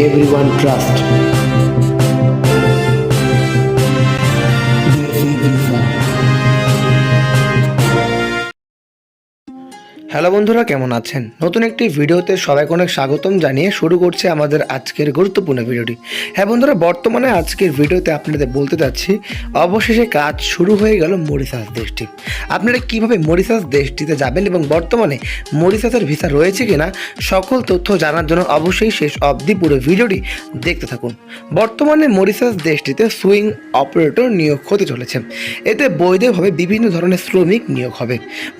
everyone trusts. Hello বন্ধুরা, কেমন আছেন? নতুন একটি ভিডিওতে সবাইকে অনেক স্বাগতম জানিয়ে শুরু করছে আমাদের আজকের গুরুত্বপূর্ণ ভিডিওটি। হ্যাঁ বন্ধুরা, বর্তমানে আজকের ভিডিওতে আপনাদের বলতে চাচ্ছি, অবশেষে কাজ শুরু হয়ে গেল মরিশাস দেশটি। আপনারা কীভাবে মরিশাস দেশটিতে যাবেন এবং বর্তমানে মরিশাসের ভিসা রয়েছে কিনা, সকল তথ্য জানার জন্য অবশ্যই শেষ অবধি পুরো ভিডিওটি দেখতে থাকুন। বর্তমানে মরিশাস দেশটিতে সুইং অপারেটর নিয়োগ হতে চলেছে। এতে বৈধভাবে বিভিন্ন ধরনের শ্রমিক নিয়োগ হবে।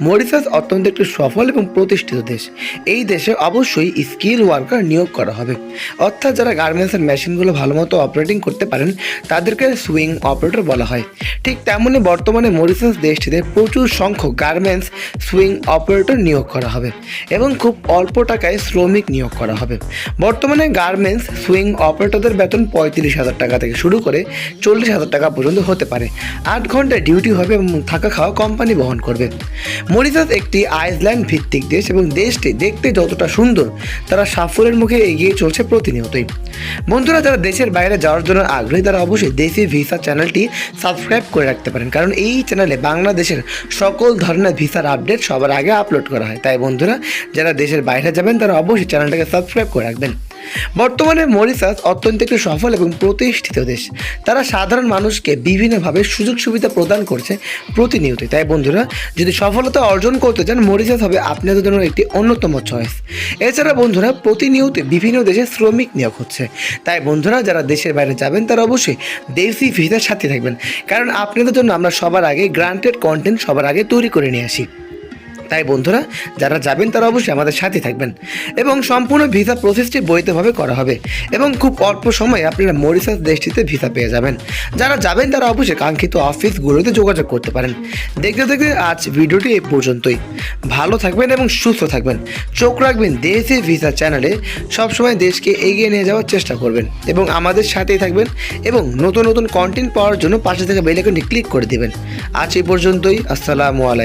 মরিশাস অত্যন্ত একটি সফল এবং প্রতিষ্ঠিত দেশ। এই দেশে অবশ্যই স্কিল ওয়ার্কার নিয়োগ করা হবে। অর্থাৎ যারা গার্মেন্টসের মেশিনগুলো ভালো মতো অপারেটিং করতে পারেন, তাদেরকে সুইং অপারেটর বলা হয়। ঠিক তেমনই বর্তমানে মরিশাস দেশটিতে প্রচুর সংখ্যক গার্মেন্টস সুইং অপারেটর নিয়োগ করা হবে এবং খুব অল্প টাকায় শ্রমিক নিয়োগ করা হবে। বর্তমানে গার্মেন্টস সুইং অপারেটরদের বেতন পঁয়ত্রিশ হাজার টাকা থেকে শুরু করে চল্লিশ হাজার টাকা পর্যন্ত হতে পারে। আট ঘণ্টা ডিউটি হবে এবং থাকা খাওয়া কোম্পানি বহন করবে। মরিশাস একটি আইসল্যান্ড ভিত্তিক দেশ এবং দেশটি দেখতে যতটা সুন্দর, তারা সাফল্যের মুখে এগিয়ে চলছে প্রতিনিয়তই। বন্ধুরা, যারা দেশের বাইরে যাওয়ার জন্য আগ্রহী, তারা অবশ্যই দেশি ভিসা চ্যানেলটি সাবস্ক্রাইব করে রাখতে পারেন, কারণ এই চ্যানেলে বাংলাদেশের সকল ধরনের ভিসার আপডেট সবার আগে আপলোড করা হয়। তাই বন্ধুরা, যারা দেশের বাইরে যাবেন, তারা অবশ্যই চ্যানেলটাকে সাবস্ক্রাইব করে রাখবেন। বর্তমানে মরিশাস অত্যন্ত একটি সফল এবং প্রতিষ্ঠিত দেশ। তারা সাধারণ মানুষকে বিভিন্নভাবে সুযোগ সুবিধা প্রদান করছে প্রতিনিয়তই। তাই বন্ধুরা, যদি সফলতা অর্জন করতে চান, মরিশাস হবে আপনাদের জন্য একটি অন্যতম চয়েস এছাড়া বন্ধুরা প্রতিনিয়ত বিভিন্ন দেশে শ্রমিক নিয়োগ হচ্ছে। তাই বন্ধুরা, যারা দেশের বাইরে যাবেন, তারা অবশ্যই দেশি ভিসার সাথে থাকবেন। কারণ আপনাদের জন্য আমরা সবার আগে গ্রান্টেড কন্টেন্ট সবার আগে তৈরি করে নিয়ে আসি। তাই বন্ধুরা, যারা যাবেন তারা অবশ্যই আমাদের সাথে থাকবেন এবং সম্পূর্ণ ভিসা প্রসেসটি বৈধভাবে করা হবে এবং খুব অল্প সময়ে আপনারা মরিশাস দেশটিতে ভিসা পেয়ে যাবেন। যারা যাবেন তারা অবশ্যই কাঙ্ক্ষিত অফিসগুলোতে যোগাযোগ করতে পারেন। দেখতে দেখতে আজ ভিডিওটি এই পর্যন্তই। ভালো থাকবেন এবং সুস্থ থাকবেন। চোখ রাখবেন দেশে ভিসা চ্যানেলে। সবসময় দেশকে এগিয়ে নিয়ে যাওয়ার চেষ্টা করবেন এবং আমাদের সাথেই থাকবেন এবং নতুন নতুন কন্টেন্ট পাওয়ার জন্য পাশে থেকে বেলাইকনটি ক্লিক করে দেবেন। আজ এই পর্যন্তই। আসসালামু আলাইকুম